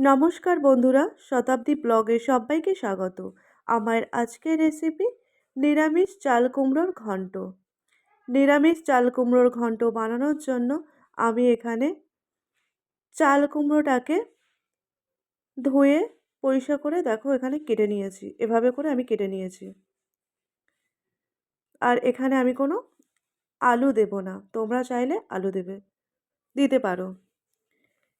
নমস্কার বন্ধুরা, শতাব্দী ব্লগে সবাইকে স্বাগত। আমার আজকের রেসিপি নিরামিষ চাল কুমড়োর ঘন্ট। নিরামিষ চাল কুমড়োর ঘন্ট বানানোর জন্য আমি এখানে চাল কুমড়োটাকে ধুয়ে পরিষ্কার করে দেখো এখানে কেটে নিয়েছি। এভাবে করে আমি কেটে নিয়েছি। আর এখানে আমি কোনো আলু দেব না। তোমরা চাইলে আলু দেবে, দিতে পারো।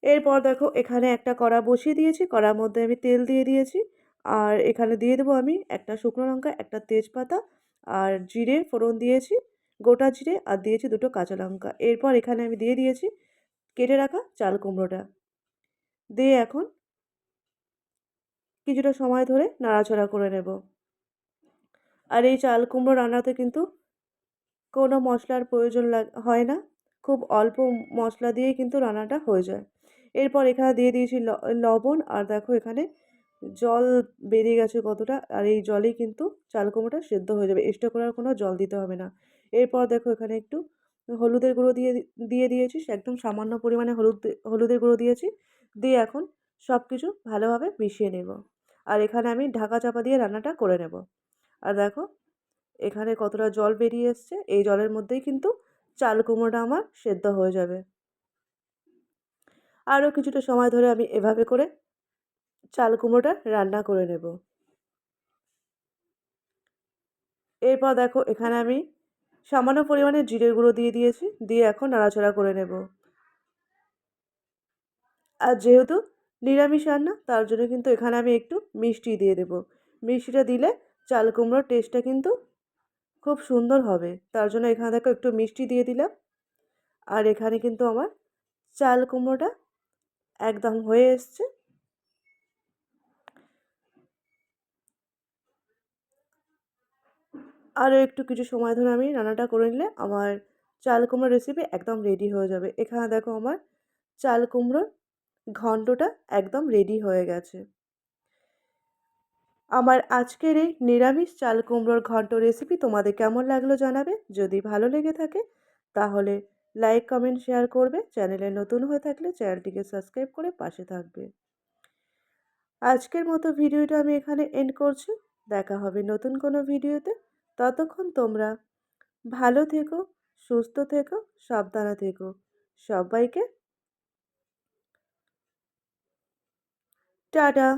এরপর দেখো এখানে একটা কড়া বসিয়ে দিয়েছি, কড়ার মধ্যে আমি তেল দিয়ে দিয়েছি। আর এখানে দিয়ে দেবো আমি একটা শুকনো লঙ্কা, একটা তেজপাতা আর জিরে ফোড়ন দিয়েছি, গোটা জিরে আর দিয়েছি দুটো কাঁচা লঙ্কা। এরপর এখানে আমি দিয়ে দিয়েছি কেটে রাখা চাল কুমড়োটা। দিয়ে এখন কিছুটা সময় ধরে নাড়াচাড়া করে নেব। আর এই চাল কুমড়ো রান্নাতে কিন্তু কোনো মশলার প্রয়োজন হয় না। খুব অল্প মশলা দিয়েই কিন্তু রান্নাটা হয়ে যায়। এরপর এখানে দিয়ে দিয়েছি লবণ, আর দেখো এখানে জল বেরিয়ে গেছে কতটা, আর এই জলেই কিন্তু চাল কুমড়োটা সেদ্ধ হয়ে যাবে। এক্সট্রা করে আর কোনো জল দিতে হবে না। এরপর দেখো এখানে একটু হলুদের গুঁড়ো দিয়ে দিয়ে দিয়েছি একদম সামান্য পরিমাণে হলুদ হলুদের গুঁড়ো দিয়েছি। দিয়ে এখন সব কিছু ভালোভাবে মিশিয়ে নেব। আর এখানে আমি ঢাকা চাপা দিয়ে রান্নাটা করে নেব। আর দেখো এখানে কতটা জল বেরিয়ে এসছে, এই জলের মধ্যেই কিন্তু চাল কুমড়োটা আমার সেদ্ধ হয়ে যাবে। আরও কিছুটা সময় ধরে আমি এভাবে করে চাল কুমড়োটা রান্না করে নেব। এরপর দেখো এখানে আমি সামান্য পরিমাণে জিরে গুঁড়ো দিয়ে দিয়েছি, দিয়ে এখন নাড়াচাড়া করে নেব। আর যেহেতু নিরামিষ রান্না, তার জন্য কিন্তু এখানে আমি একটু মিষ্টি দিয়ে দেব। মিষ্টিটা দিলে চাল কুমড়োর টেস্টটা কিন্তু খুব সুন্দর হবে। তার জন্য এখানে দেখো একটু মিষ্টি দিয়ে দিলাম। আর এখানে কিন্তু আমার চাল কুমড়োটা একদম হয়ে এসছে। আরও একটু কিছু সময় ধরে আমি রান্নাটা করে নিলে আমার চাল কুমড়োর রেসিপি একদম রেডি হয়ে যাবে। এখানে দেখো আমার চাল কুমড়োর ঘণ্টটা একদম রেডি হয়ে গেছে। আমার আজকের এই নিরামিষ চাল কুমড়োর ঘন্ট রেসিপি তোমাদের কেমন লাগল জানাবে? যদি ভালো লেগে থাকে তাহলে লাইক কমেন্ট শেয়ার করবে। চ্যানেলে নতুন হয়ে থাকলে চ্যানেলটিকে সাবস্ক্রাইব করে পাশে থাকবে। আজকের মতো ভিডিওটা আমি এখানে এন্ড করছি। দেখা হবে নতুন কোনো ভিডিওতে। ততক্ষণ তোমরা ভালো থেকো, সুস্থ থেকো, সাবধানে থেকো। সবাইকে টাটা।